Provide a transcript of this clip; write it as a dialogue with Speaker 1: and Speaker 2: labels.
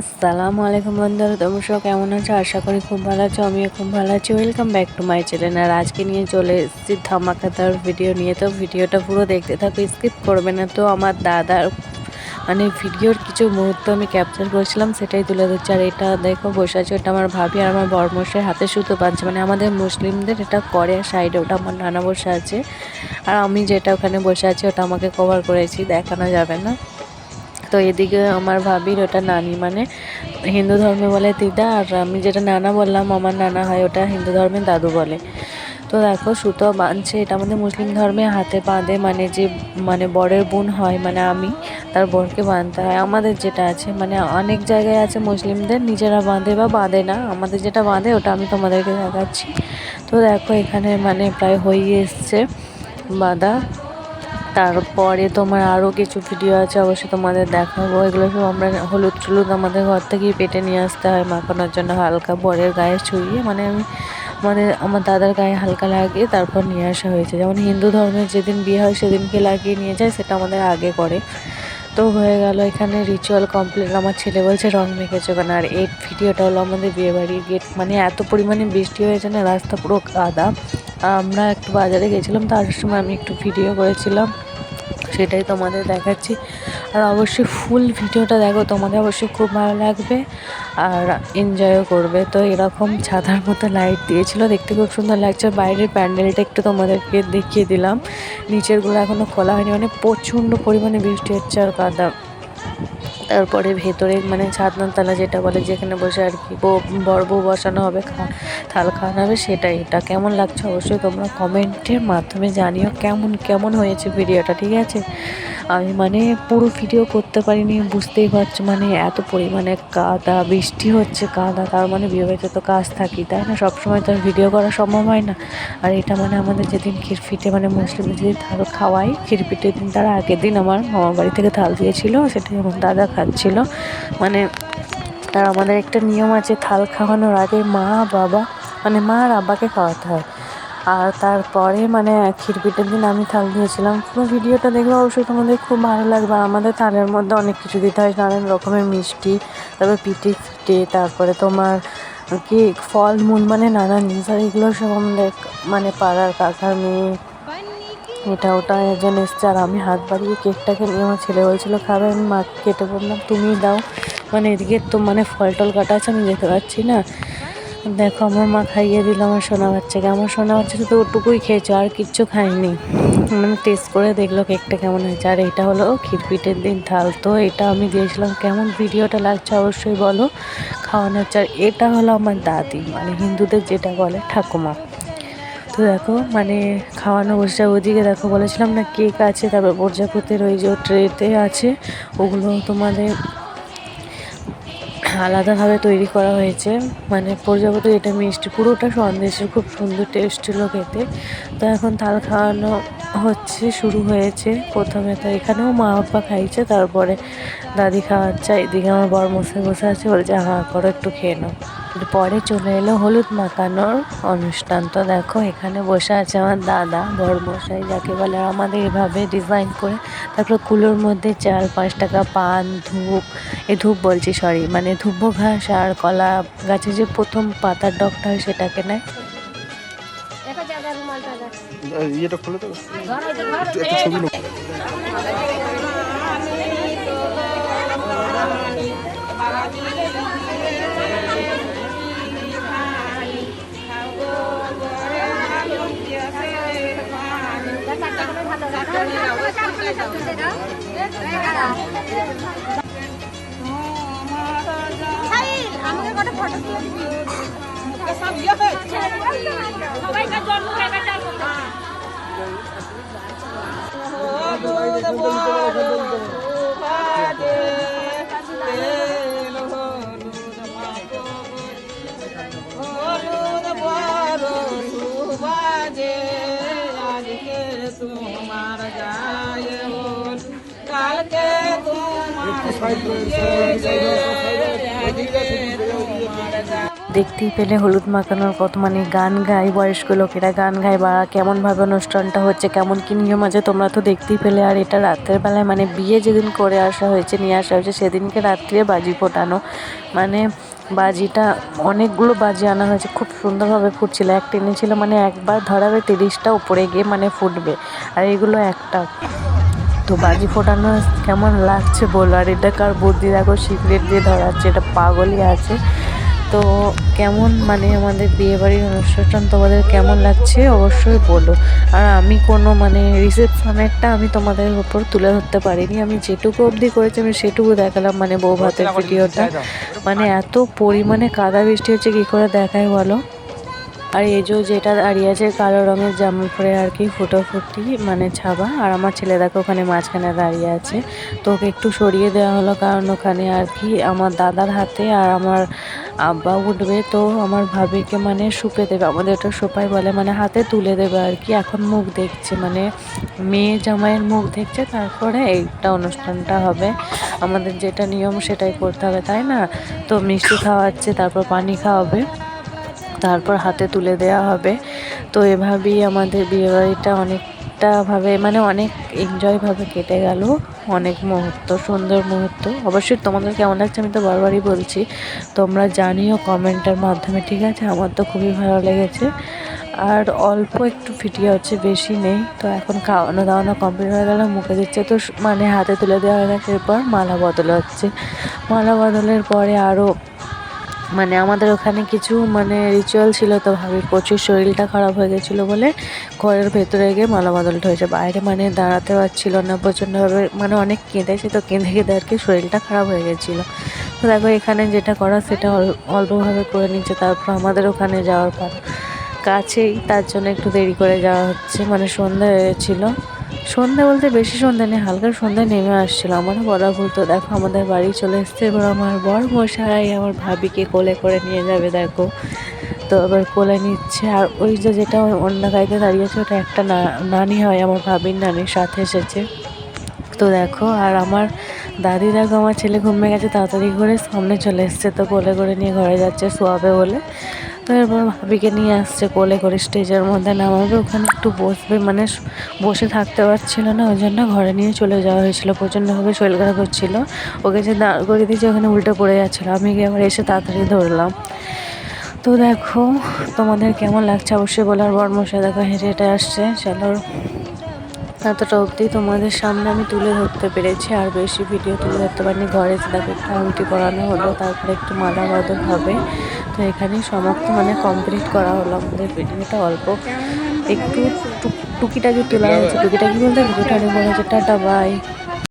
Speaker 1: আসসালামু আলাইকুম বন্ধুরা, তোমরা কেমন আছো? আশা করি খুব ভালো আছো, আমিও খুব ভালো আছি। Welcome back to my channel আর আজকে নিয়ে চলে এসেছি ধামাকাদার ভিডিও নিয়ে। তো ভিডিওটা পুরো দেখতে থাকো স্কিপ করবে না। তো আমার দাদার মানে ভিডিওর কিছু মুহূর্ত আমি ক্যাপচার করেছিলাম, সেটাই তুলে ধরছি। আর এটা দেখো, বসে আছে ওটা আমার ভাবি আর আমার বরমশাই হাতে সুতো পাচ্ছে। মানে আমাদের মুসলিমদের এটা করে আর সাইডে ওটা আমার নানা বসে আছে। আর আমি যেটা ওখানে বসে আছি, ওটা আমাকে কভার করেছি, দেখানো যাবে না। তো এদিকে আমার ভাবির ওটা নানি মানে হিন্দু ধর্মে বলে দিদা, আর আমি যেটা নানা বললাম, আমার নানা হয় ওটা হিন্দু ধর্মে দাদু বলে। তো দেখো, সুতো বাঁধছে, এটা আমাদের মুসলিম ধর্মে হাতে বাঁধে মানে যে মানে বরের বোন হয় মানে আমি তার বরকে বাঁধতে হয়। আমাদের যেটা আছে মানে অনেক জায়গায় আছে মুসলিমদের, নিজেরা বাঁধে বা বাঁধে না। আমাদের যেটা বাঁধে, ওটা আমি তোমাদেরকে দেখাচ্ছি। তো দেখো, এখানে মানে প্রায় হয়ে এসছে বাঁধা। তারপরে তোমার আরও কিছু ভিডিও আছে, অবশ্যই তোমাদের দেখাবো। এগুলো সব আমরা হলুদ টলুদ আমাদের ঘর থেকেই পেটে নিয়ে আসতে হয় মাখানোর জন্য। হালকা বরের গায়ে ছুঁয়ে মানে আমি মানে আমার দাদার গায়ে হালকা লাগিয়ে তারপর নিয়ে আসা হয়েছে। যেমন হিন্দু ধর্মের যেদিন বিয়ে হয়, সেদিনকে লাগিয়ে নিয়ে যায়, সেটা আমাদের আগে করে। তো হয়ে গেল এখানে রিচুয়াল কমপ্লিট আমার ছেলে বলছে, রং মেখেছে ওখানে আর এই ভিডিওটা হলো আমাদের বিয়েবাড়ির গেট মানে এত পরিমাণে বৃষ্টি হয়েছে না, রাস্তা পুরো কাদা। আমরা একটু বাজারে গেছিলাম, তার সময় আমি একটু ভিডিও করেছিলাম, সেটাই তোমাদের দেখাচ্ছি। আর অবশ্যই ফুল ভিডিওটা দেখো, তোমাদের অবশ্যই খুব ভালো লাগবে আর এনজয়ও করবে। তো এরকম ছাতার মতো লাইট দিয়েছিল, দেখতে খুব সুন্দর লাগছে। বাইরের প্যান্ডেলটা একটু তোমাদেরকে দেখিয়ে দিলাম। নিচেরগুলো এখনও খোলা হয়নি মানে প্রচণ্ড পরিমাণে বৃষ্টি হচ্ছে আর কাদা। তারপরে ভেতরে মানে ছাদনার তালা যেটা বলে যেখানে বসে আর কি বর বউ বসানো হবে থাল খাওয়ানো হবে সেটা এটা কেমন লাগছে অবশ্যই তোমরা কমেন্টের মাধ্যমে জানিও কেমন কেমন হয়েছে ভিডিওটা ঠিক আছে? আমি মানে পুরো ভিডিও করতে পারিনি, বুঝতেই পারছ মানে এত পরিমাণে কাদা, বৃষ্টি হচ্ছে, কাদা, তার মানে বিয়েবাড়িতে তো কাজ থাকি তাই না? সবসময় তো আর ভিডিও করা সম্ভব হয় না। আর এটা মানে আমাদের যেদিন খিরফিটে মানে মুসলিমদের যদি থাল খাওয়াই, খিরফিটের দিন তার আগের দিন আমার মামার বাড়ি থেকে থাল দিয়েছিল, সেটা আমার দাদা খাচ্ছিল। মানে আর আমাদের একটা নিয়ম আছে, থাল খাওয়ানোর আগে মা, বাবা মানে মা আর আব্বাকে খাওয়াতে হয়। আর তারপরে মানে ক্ষীরপিঠের দিন আমি থাল দিয়েছিলাম পুরো ভিডিওটা দেখলে অবশ্যই তোমাদের খুব ভালো লাগবে। আমাদের থালের মধ্যে অনেক কিছু দিতে হয়, নানান রকমের মিষ্টি, তারপর পিঠে ফিটে, তারপরে তোমার কি ফল, মূল মানে নানান জিনিস। আর এগুলো সব আমাদের মানে পাড়ার কাকার মেয়ে। এটা ওটা একজন এসছে আর আমি হাত বাড়িয়ে কেকটাকে নিয়ে আমার ছেলে বলছিল, খাবে? আমি মাকে কেটে বললাম তুমি দাও। মানে এদিকে তো মানে ফল টল কাটা আছে, আমি যেতে পারছি না। দেখো, আমার মা খাইয়ে দিল আমার সোনা বাচ্চাকে। আমার সোনা বাচ্চা শুধু ওটুকুই খেয়েছে, আর কিচ্ছু খায়নি। মানে টেস্ট করে দেখল কেকটা কেমন হয়েছে। আর এটা হলো ক্ষীরপিঠের দিন থাল তো এটা আমি দিয়েছিলাম কেমন ভিডিওটা লাগছে অবশ্যই বলো। খাওয়ানো হচ্ছে। আর এটা হলো আমার দাদি মানে হিন্দুদের যেটা বলে, ঠাকুমা। তো দেখো মানে খাওয়ানো বসে ওদিকে দেখো, বলেছিলাম না কেক আছে, তারপর প্রজাপতির ওই যে ট্রেতে আছে, ওগুলো তোমাদের আলাদাভাবে তৈরি করা হয়েছে। মানে পর্যাপ্ত এটা মিষ্টি পুরোটা সন্দেশের খুব সুন্দর টেস্ট ছিল খেতে। তো এখন তাল খাওয়ানো হচ্ছে, শুরু হয়েছে। প্রথমে তো এখানেও মা বাবা খাইছে, তারপরে দাদি খাওয়াচ্ছে। এদিকে আমার বর মশাই বসে আছে, বলছে হ্যাঁ করো একটু খেয়ে নাও। পরে চলে এলো হলুদ মাখানোর অনুষ্ঠান। তো দেখো এখানে বসে আছে আমার দাদা বড়মশাই যাকে বলে আমাদের এভাবে ডিজাইন করে তারপর কুলোর মধ্যে চাল পাঁচ টাকা পান ধূপ এ ধূপ বলছি সরি মানে ধূপ ঘাস আর কলা গাছে যে প্রথম পাতার ডগটা হয় সেটাকে নেয়।
Speaker 2: ইয়েটা খুলে দেবো?
Speaker 3: তোমার যায় কালকে তোমার
Speaker 1: দেখতেই পেলে হলুদ মাখানোর কত মানে গান গায় বয়স্ক লোকেরা গান গায় বা কেমনভাবে অনুষ্ঠানটা হচ্ছে, কেমন কী নিয়ম আছে তোমরা তো দেখতেই পেলে। আর এটা রাত্রের বেলায় মানে বিয়ে যেদিন করে আসা হয়েছে, নিয়ে আসা হয়েছে, সেদিনকে রাত্রে বাজি ফোটানো। মানে বাজিটা অনেকগুলো বাজি আনা হয়েছে, খুব সুন্দরভাবে ফুটছিল। টেনে ছিল মানে একবার ধরাবে তিরিশটা উপরে গিয়ে মানে ফুটবে, আর এগুলো একটা। তো বাজি ফোটানো কেমন লাগছে বলো? আর এটা কার বুদ্ধি? দেখো সিক্রেট দিয়ে ধরাচ্ছে, এটা পাগলই আছে। তো কেমন মানে আমাদের বিয়েবাড়ির অনুষ্ঠান তোমাদের কেমন লাগছে অবশ্যই বলো। আর আমি কোনো মানে রিসেপশনেরটা আমি তোমাদের উপর তুলে ধরতে পারিনি। আমি যেটুকু অবধি করেছি আমি সেটুকু দেখালাম মানে বউ ভাতের ভিডিওটা। মানে এত পরিমাণে কাদা বৃষ্টি হচ্ছে কী করে দেখায় বলো? আর এই যে যেটা দাঁড়িয়ে আছে কালো রঙের জামা পরে আর কি ফুটোফুটি মানে ছাবা। আর আমার ছেলে দেখো ওখানে মাঝখানে দাঁড়িয়ে আছে। তো ওকে একটু সরিয়ে দেওয়া হলো কারণ ওখানে আর কি আমার দাদার হাতে আর আমার আব্বা উঠবে তো আমার ভাবিকে মানে সুপে দেবে, আমাদের ওটা সোপাই বলে মানে হাতে তুলে দেবে আর কি। এখন মুখ দেখছে মানে মেয়ে জামাইয়ের মুখ দেখছে, তারপরে এইটা অনুষ্ঠানটা হবে। আমাদের যেটা নিয়ম সেটাই করতে হবে, তাই না? তো মিষ্টি খাওয়াচ্ছে, তারপর পানি খাওয়াবে, তারপর হাতে তুলে দেওয়া হবে। তো এভাবেই আমাদের বিয়েবাড়িটা অনেকটাভাবে মানে অনেক এনজয়ভাবে কেটে গেল। অনেক মুহূর্ত, সুন্দর মুহূর্ত। অবশ্যই তোমাদের কেমন লাগছে আমি তো বারবারই বলছি। তোমরা জানিও কমেন্টের মাধ্যমে, ঠিক আছে? আমার তো খুবই ভালো লেগেছে। আর অল্প একটু ফিটিয়ে হচ্ছে, বেশি নেই। তো এখন খাওয়ানো দাওয়ানো কমপ্লিট হয়ে গেল, মুখে দিচ্ছে তো মানে হাতে তুলে দেওয়া হয়ে গেছে। এরপর মালা বদল হচ্ছে। মালা বদলের পরে আরও মানে আমাদের ওখানে কিছু মানে রিচুয়াল ছিল তো ভাবি প্রচুর শরীরটা খারাপ হয়ে গেছিল বলে ঘরের ভেতরে গিয়ে মালা বদলটা হয়েছে বাইরে মানে দাঁড়াতে পারছিল না, প্রচণ্ডভাবে মানে অনেক কেঁদেছে তো কেঁদে কেঁদে আর কি শরীরটা খারাপ হয়ে গেছিল। তো দেখো এখানে যেটা করা সেটা অল- অল্পভাবে করে নিচ্ছে, তারপর আমাদের ওখানে যাওয়ার পর কাছেই তার জন্য একটু দেরি করে যাওয়া হচ্ছে মানে সন্ধ্যা হয়েছিল। সন্ধ্যা বলতে বেশি সন্ধ্যা নেই, হালকা সন্ধ্যা নেমে আসছিল। আমারও বলা ভুল তো, দেখো আমাদের বাড়ি চলে এসছে, এবার আমার বর মশাই আমার ভাবিকে কোলে করে নিয়ে যাবে, দেখো। তো এবার কোলে নিচ্ছে, আর ওই যে যেটা অন্য গাড়িতে দাঁড়িয়েছে ওটা একটা নানি হয়, আমার ভাবির নানির সাথে এসেছে। তো দেখো, আর আমার দাদি দেখো, আমার ছেলে ঘুমিয়ে গেছে, তাড়াতাড়ি করে সামনে চলে এসছে তো কোলে করে নিয়ে ঘরে যাচ্ছে শোয়াবে বলে। তো এরপর ভাবিকে নিয়ে আসছে কোলে করে স্টেজের মধ্যে নামাবে, ওখানে একটু বসবে মানে বসে থাকতে পারছিল না, ওই জন্য ঘরে নিয়ে চলে যাওয়া হয়েছিল, প্রচণ্ডভাবে শরীর খারাপ হচ্ছিল ওকে যে দাঁড় করে দিয়েছে, ওখানে উল্টে পড়ে যাচ্ছিল, আমি গিয়ে আবার এসে তাড়াতাড়ি ধরলাম। তো দেখো, তোমাদের কেমন লাগছে? অবশ্যই বলার বর্মশা দেখো, হেঁটে হেঁটে আসছে, চলো। এতটা অবধি তোমাদের সামনে আমি তুলে ধরতে পেরেছি, আর বেশি ভিডিও তুলে ধরতে পারিনি। ঘরে সেটাকে একটু আংটি পরানো হলো, তারপরে একটু মালা বদল হবে। তো এখানেই সমাপ্ত মানে কমপ্লিট করা হলো আমাদের ভিডিওটা অল্প একটু টুকিটাকে তোলা হয়েছে। টুকিটাকি বলতে ভিডিওটা বড় হয়েছে টাটা বাই